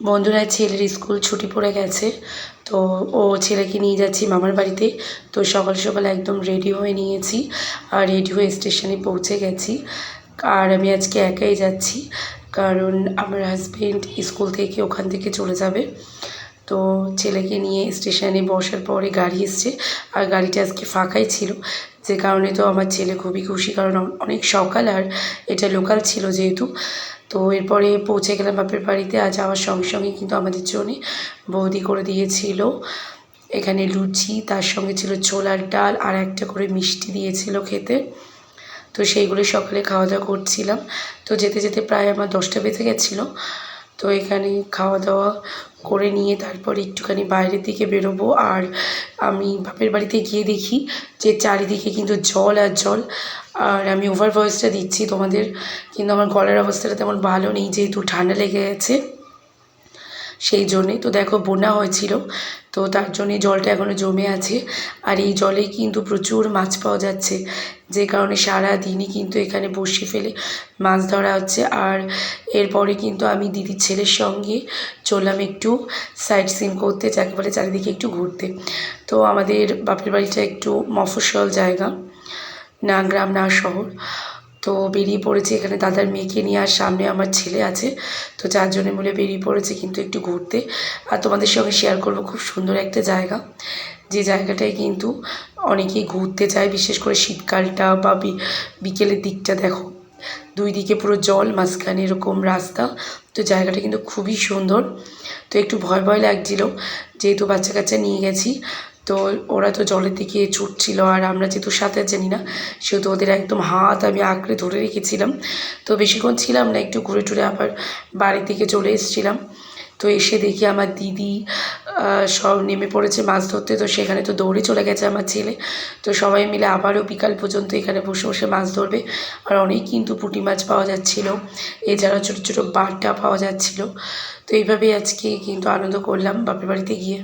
বন্ধুরা ছেলের স্কুল ছুটি পড়ে গেছে, তো ও ছেলেকে নিয়ে যাচ্ছি মামার বাড়িতে। তো সকাল সকাল একদম রেডি হয়ে নিয়েছি, আর রেডি হয়ে স্টেশনে পৌঁছে গেছি। আর আমি আজকে একাই যাচ্ছি, কারণ আমার হাজবেন্ড স্কুল থেকে ওখান থেকে চলে যাবে। তো ছেলেকে নিয়ে স্টেশনে বসার পরে গাড়ি এসছে, আর গাড়িটা আজকে ফাঁকাই ছিল। যে কারণে তো আমার ছেলে খুবই খুশি, কারণ অনেক সকাল, আর এটা লোকাল ছিল যেহেতু। তো এরপরে পৌঁছে গেলাম বাপের বাড়িতে। আর যাওয়ার সঙ্গে সঙ্গে কিন্তু আমাদের জন্যে বৌদি করে দিয়েছিল। এখানে লুচি, তার সঙ্গে ছিল ছোলার ডাল আর একটা করে মিষ্টি দিয়েছিল খেতে। তো সেইগুলো সকালে খাওয়া দাওয়া করছিলাম। তো যেতে যেতে প্রায় আমার দশটা বেজে গেছিল। তো এখানে খাওয়া দাওয়া করে নিয়ে তারপর একটুখানি বাইরের দিকে বেরোবো। আর আমি বাপের বাড়িতে গিয়ে দেখি যে চারিদিকে কিন্তু জল আর জল। আর আমি ওভার ভয়েসটা দিচ্ছি তোমাদের, কিন্তু আমার গলার অবস্থাটা তেমন ভালো নেই যেহেতু ঠান্ডা লেগে গেছে। সেই জন্যে তো দেখো বন্যা হয়েছিল। তো তার জন্যে জলটা এখনও জমে আছে। আর এই জলে কিন্তু প্রচুর মাছ পাওয়া যাচ্ছে। যে কারণে সারা দিনই কিন্তু এখানে বসে ফেলে মাছ ধরা হচ্ছে। আর এরপরে কিন্তু আমি দিদির ছেলের সঙ্গে চললাম একটু সাইট সিন করতে, যাকে বলে চারিদিকে একটু ঘুরতে। তো আমাদের বাপের বাড়িটা একটু মফস্বল জায়গা না গ্রাম না শহর। তো বেরিয়ে পড়েছি এখানে দাদার মেয়েকে নিয়ে, আর সামনে আমার ছেলে আছে। তো চারজনে মিলে বেরিয়ে পড়েছে কিন্তু একটু ঘুরতে। আর তোমাদের সঙ্গে শেয়ার করব খুব সুন্দর একটা জায়গা। যে জায়গাটায় কিন্তু অনেকেই ঘুরতে যায়, বিশেষ করে শীতকালটা বা বিকেলের দিকটা দেখো। দুই দিকে পুরো জল, মাঝখানে এরকম রাস্তা। তো জায়গাটা কিন্তু খুবই সুন্দর। তো একটু ভয় ভয় লাগছিল, যেহেতু বাচ্চা কাচ্চা নিয়ে গেছি। তো ওরা তো জলের দিকে ছুটছিল আর আমরা যেহেতু সাঁতার জানি না, সেহেতু ওদের একদম হাত আমি আঁকড়ে ধরে রেখেছিলাম। তো বেশিক্ষণ ছিলাম না, একটু ঘুরে টুরে আবার বাড়ির দিকে চলে এসেছিলাম। তো এসে দেখি আমার দিদি সব নেমে পড়েছে মাছ ধরতে। তো সেখানে তো দৌড়ে চলে গেছে আমার ছেলে। তো সবাই মিলে আবারও বিকাল পর্যন্ত এখানে বসে বসে মাছ ধরবে। আর অনেক কিন্তু পুঁটি মাছ পাওয়া যাচ্ছিল। এছাড়া ছোটো ছোটো বারটা পাওয়া যাচ্ছিল। তো এইভাবেই আজকে কিন্তু আনন্দ করলাম বাপের বাড়িতে গিয়ে।